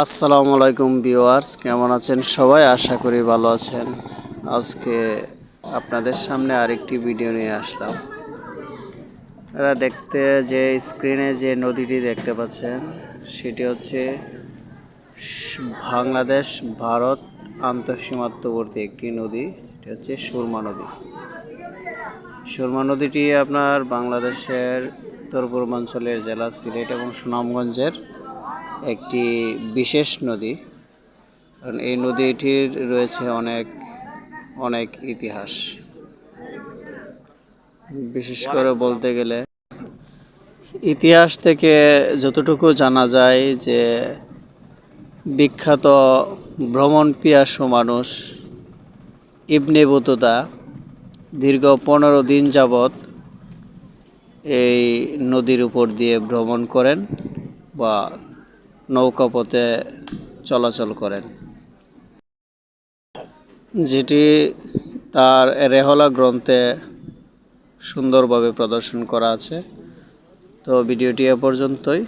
আসসালামু আলাইকুম ভিউয়ার্স, কেমন আছেন সবাই? আশা করি ভালো আছেন। আজকে আপনাদের সামনে আরেকটি ভিডিও নিয়ে আসলাম। এরা দেখতে যে স্ক্রিনে যে নদীটি দেখতে পাচ্ছেন, সেটি হচ্ছে বাংলাদেশ, ভারত আন্তঃসীমান্তবর্তী একটি নদী, সেটি হচ্ছে সুরমা নদী। সুরমা নদীটি আপনার বাংলাদেশের উত্তর পূর্বাঞ্চলের জেলা সিলেট এবং সুনামগঞ্জের একটি বিশেষ নদী। কারণ এই নদীটির রয়েছে অনেক অনেক ইতিহাস। বিশেষ করে বলতে গেলে, ইতিহাস থেকে যতটুকু জানা যায় যে বিখ্যাত ভ্রমণ পিয়াসু মানুষ ইবনে বতুতা দীর্ঘ পনেরো দিন যাবৎ এই নদীর উপর দিয়ে ভ্রমণ করেন বা নৌকাপথে চলাচল করেন। যেটি তার রেহলা গ্রন্থে সুন্দরভাবে প্রদর্শন করা আছে। তো ভিডিওটি এ পর্যন্তই।